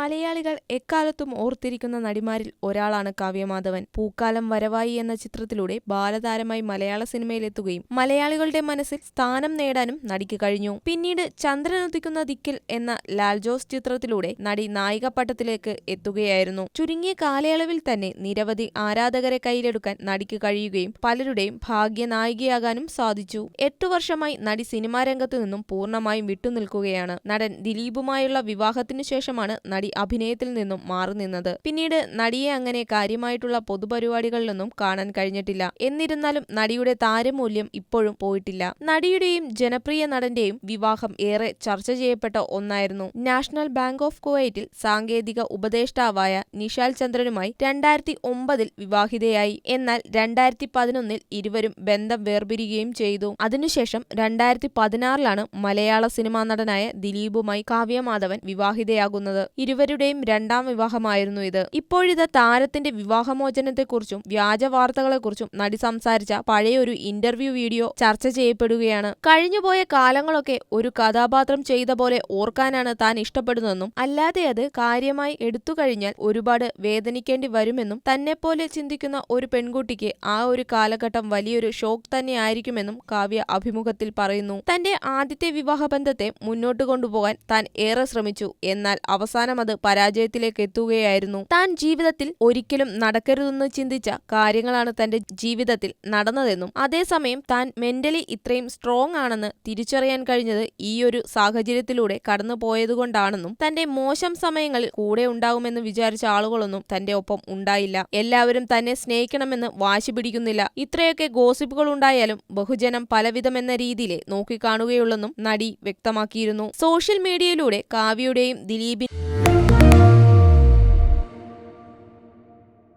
മലയാളികൾ എക്കാലത്തും ഓർത്തിരിക്കുന്ന നടിമാരിൽ ഒരാളാണ് കാവ്യമാധവൻ. പൂക്കാലം വരവായി എന്ന ചിത്രത്തിലൂടെ ബാലതാരമായി മലയാള സിനിമയിലെത്തുകയും മലയാളികളുടെ മനസ്സിൽ സ്ഥാനം നേടാനും നടിക്ക് കഴിഞ്ഞു. പിന്നീട് ചന്ദ്രനുദിക്കുന്ന ദിക്കിൽ എന്ന ലാൽ ജോസ് ചിത്രത്തിലൂടെ നടി നായിക പട്ടത്തിലേക്ക് എത്തുകയായിരുന്നു. ചുരുങ്ങിയ കാലയളവിൽ തന്നെ നിരവധി ആരാധകരെ കയ്യിലെടുക്കാൻ നടിക്ക് കഴിയുകയും പലരുടെയും ഭാഗ്യ നായികയാകാനും സാധിച്ചു. എട്ടു വർഷമായി നടി സിനിമാ രംഗത്തു നിന്നും പൂർണമായും വിട്ടുനിൽക്കുകയാണ്. നടൻ ദിലീപുമായുള്ള വിവാഹത്തിനു ശേഷമാണ് നടി അഭിനയത്തിൽ നിന്നും മാറി നിന്നത്. പിന്നീട് നടിയെ അങ്ങനെ കാര്യമായിട്ടുള്ള പൊതുപരിപാടികളിലൊന്നും കാണാൻ കഴിഞ്ഞിട്ടില്ല. എന്നിരുന്നാലും നടിയുടെ താരമൂല്യം ഇപ്പോഴും പോയിട്ടില്ല. നടിയുടെയും ജനപ്രിയ നടന്റെയും വിവാഹം ഏറെ ചർച്ച ചെയ്യപ്പെട്ട ഒന്നായിരുന്നു. നാഷണൽ ബാങ്ക് ഓഫ് കുവൈറ്റിൽ സാങ്കേതിക ഉപദേഷ്ടാവായ നിഷാൽ ചന്ദ്രനുമായി രണ്ടായിരത്തി ഒമ്പതിൽ വിവാഹിതയായി. എന്നാൽ രണ്ടായിരത്തി പതിനൊന്നിൽ ഇരുവരും ബന്ധം വേർപിരിയുകയും ചെയ്തു. അതിനുശേഷം രണ്ടായിരത്തി പതിനാറിലാണ് മലയാള സിനിമാ നടനായ ദിലീപുമായി കാവ്യമാധവൻ വിവാഹിതയാകുന്നത്. ഇരുവരുടെയും രണ്ടാം വിവാഹമായിരുന്നു ഇത്. ഇപ്പോഴിത് താരത്തിന്റെ വിവാഹമോചനത്തെക്കുറിച്ചും വ്യാജ വാർത്തകളെക്കുറിച്ചും നടി സംസാരിച്ച പഴയൊരു ഇന്റർവ്യൂ വീഡിയോ ചർച്ച ചെയ്യപ്പെടുകയാണ്. കഴിഞ്ഞുപോയ കാലങ്ങളൊക്കെ ഒരു കഥാപാത്രം ചെയ്ത പോലെ ഓർക്കാനാണ് താൻ ഇഷ്ടപ്പെടുന്നതെന്നും അല്ലാതെ അത് കാര്യമായി എടുത്തു കഴിഞ്ഞാൽ ഒരുപാട് വേദനിക്കേണ്ടി വരുമെന്നും തന്നെപ്പോലെ ചിന്തിക്കുന്ന ഒരു പെൺകുട്ടിക്ക് ആ ഒരു കാലഘട്ടം വലിയൊരു ഷോക്ക് തന്നെയായിരിക്കുമെന്നും കാവ്യ അഭിമുഖത്തിൽ പറയുന്നു. തന്റെ ആദ്യത്തെ വിവാഹബന്ധത്തെ മുന്നോട്ട് കൊണ്ടുപോകാൻ താൻ ഏറെ ശ്രമിച്ചു. എന്നാൽ അവസാനം അത് പരാജയത്തിലേക്ക് എത്തുകയായിരുന്നു. താൻ ജീവിതത്തിൽ ഒരിക്കലും നടക്കരുതെന്ന് ചിന്തിച്ച കാര്യങ്ങളാണ് തന്റെ ജീവിതത്തിൽ നടന്നതെന്നും അതേസമയം താൻ മെന്റലി ഇത്രയും സ്ട്രോങ് ആണെന്ന് തിരിച്ചറിയാൻ കഴിഞ്ഞത് ഈ ഒരു സാഹചര്യത്തിലൂടെ കടന്നു പോയതുകൊണ്ടാണെന്നും തന്റെ മോശം സമയങ്ങളിൽ കൂടെ ഉണ്ടാകുമെന്ന് വിചാരിച്ച ആളുകളൊന്നും തന്റെ ഒപ്പം ഉണ്ടായില്ല. എല്ലാവരും തന്നെ സ്നേഹിക്കണമെന്ന് വാശി പിടിക്കുന്നില്ല. ഇത്രയൊക്കെ ഗോസിപ്പുകൾ ഉണ്ടായാലും ബഹുജനം പലവിധമെന്ന രീതിയിലെ നോക്കിക്കാണുകയുള്ളെന്നും നടി വ്യക്തമാക്കിയിരുന്നു. സോഷ്യൽ മീഡിയയിലൂടെ കാവ്യയുടെയും ദിലീപിൻ